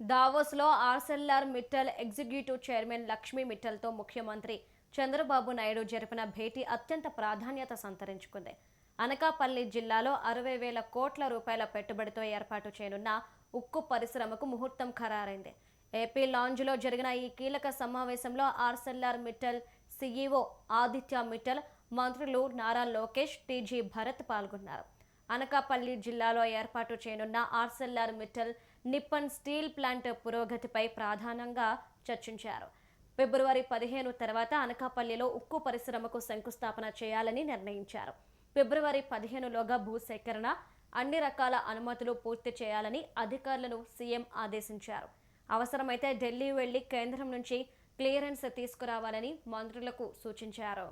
దావోస్లో Arcelor Mittal executive chairman Lakshmi మిట్టల్తో ముఖ్యమంత్రి చంద్రబాబు నాయుడు జరిపిన భేటీ అత్యంత ప్రాధాన్యత సంతరించుకుంది. అనకాపల్లి జిల్లాలో అరవై వేల కోట్ల రూపాయల పెట్టుబడితో ఏర్పాటు చేయనున్న ఉక్కు పరిశ్రమకు ముహూర్తం ఖరారైంది. ఏపీ లాంజ్లో జరిగిన ఈ కీలక సమావేశంలో ఆర్సెల్ఆర్ మిట్టల్ సీఈఓ ఆదిత్య మిట్టల్ మంత్రులు నారా లోకేష్ టీజీ భరత్ పాల్గొన్నారు. అనకాపల్లి జిల్లాలో ఏర్పాటు చేయనున్న Arcelor Mittal Nippon steel plant పురోగతిపై ప్రధానంగా చర్చించారు. ఫిబ్రవరి పదిహేను తర్వాత అనకాపల్లిలో ఉక్కు పరిశ్రమకు శంకుస్థాపన చేయాలని నిర్ణయించారు. ఫిబ్రవరి పదిహేనులోగా భూసేకరణ అన్ని రకాల అనుమతులు పూర్తి చేయాలని అధికారులను సీఎం ఆదేశించారు. అవసరమైతే ఢిల్లీ వెళ్ళి కేంద్రం నుంచి క్లియరెన్స్ తీసుకురావాలని మంత్రులకు సూచించారు.